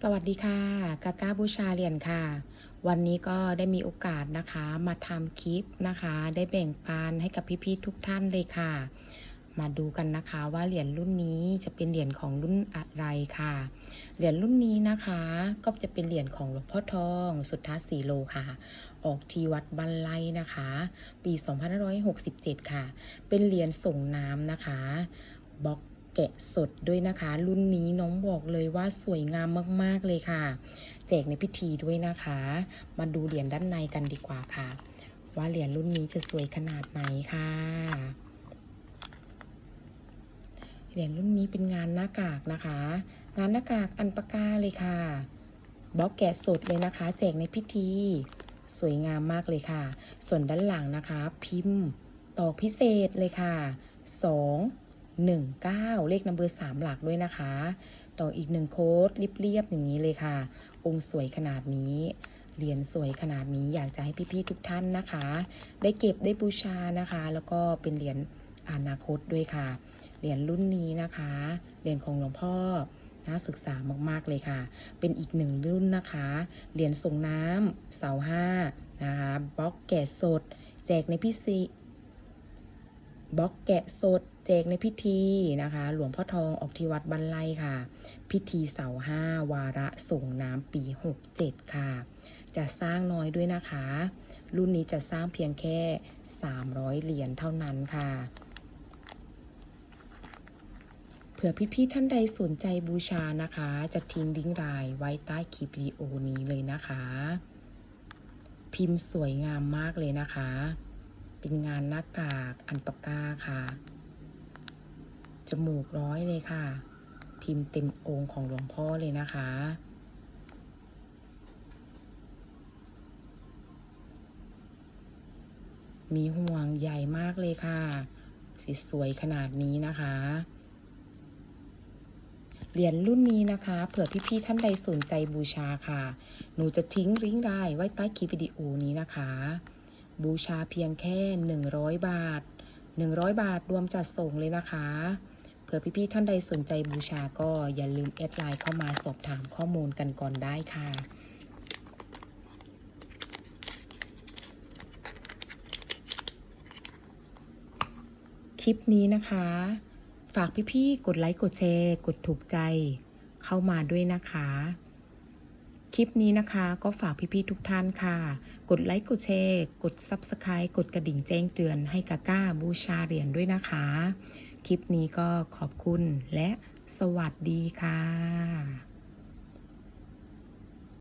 สวัสดีค่ะกาก้าบูชาเหรียญค่ะ วันนี้ก็ได้มีโอกาสนะคะมาทำคลิปนะคะ ได้แบ่งปันให้กับพี่ๆทุกท่านเลยค่ะ มาดูกันนะคะว่าเหรียญรุ่นนี้จะเป็นเหรียญของรุ่นอะไรค่ะ เหรียญรุ่นนี้นะคะ ก็จะเป็นเหรียญของหลวงพ่อทอง สุทธาสีโลค่ะ ออกที่วัดบันไลนะคะ ปี 2567 ค่ะ เป็นเหรียญส่งน้ำนะคะบล็อก แกะสดด้วยนะคะ รุ่นนี้น้องบอกเลยว่าสวยงามมากๆเลยค่ะ แจกในพิธีด้วยนะคะ มาดูเหรียญด้านในกันดีกว่าค่ะ ว่าเหรียญรุ่นนี้จะสวยขนาดไหนค่ะเหรียญรุ่นนี้เป็นงานหน้ากากนะคะ งานหน้ากากอันปากาเลยค่ะบล็อกแกะสดเลยนะคะ แจกในพิธี สวยงามมากเลยค่ะ ส่วนด้านหลังนะคะ พิมพ์ต่อพิเศษเลยค่ะ 2 1 9 เลขนัมเบอร์3หลักด้วยนะคะ ต่ออีกหนึ่งโค้ดเรียบๆอย่างนี้เลยค่ะ องค์สวยขนาดนี้เหรียญสวยขนาดนี้อยากจะให้พี่ๆทุกท่านนะคะ ได้เก็บได้บูชานะคะ แล้วก็เป็นเหรียญอนาคตด้วยค่ะ เหรียญรุ่นนี้นะคะ เหรียญของหลวงพ่อน่าศึกษามาก ๆ เลยค่ะ เป็นอีกหนึ่งรุ่นนะคะ เหรียญส่งน้ำเสาห้านะคะบล็อกแกะสด แจกในพิธี บล็อกแกะสดแจกในพิธีนะคะ หลวงพ่อทองออกที่วัดบันไลค่ะ พิธีเสาห้าวาระส่งน้ำปี 67 ค่ะ จะสร้างน้อยด้วยนะคะ รุ่นนี้จะสร้างเพียงแค่ 300 เหรียญเท่านั้นค่ะเผื่อพี่ๆท่านใดสนใจบูชานะคะ จะทิ้งลิงก์รายไว้ใต้คลิปวิดีโอนี้เลยนะคะ พิมพ์สวยงามมากเลยนะคะ เป็นงานหน้ากากอันปากกาค่ะ จมูกร้อยเลยค่ะ พิมพ์เต็มองค์ของหลวงพ่อเลยนะคะ มีห่วงใหญ่มากเลยค่ะ สีสวยขนาดนี้นะคะเหรียญรุ่นนี้นะคะ เผื่อพี่ๆท่านใดสนใจบูชาค่ะ หนูจะทิ้งลิงได้ไว้ใต้คลิปวิดีโอนี้นะคะ บูชาเพียงแค่ 100 บาท 100 บาทรวมจัดส่งเลยนะคะ เผื่อพี่ๆท่านใดสนใจบูชาก็อย่าลืมแอดไลน์เข้ามาสอบถามข้อมูลกันก่อนได้ค่ะคลิปนี้นะคะ ฝากพี่ๆ กดไลค์ กดแชร์ กดถูกใจ เข้ามาด้วยนะคะ คลิปนี้นะคะก็ฝากพี่ๆทุกท่านค่ะ กดไลค์กดแชร์กด Subscribe กดกระดิ่งแจ้งเตือนให้กาก้าบูชาเหรียญด้วยนะคะ คลิปนี้ก็ขอบคุณและสวัสดีค่ะ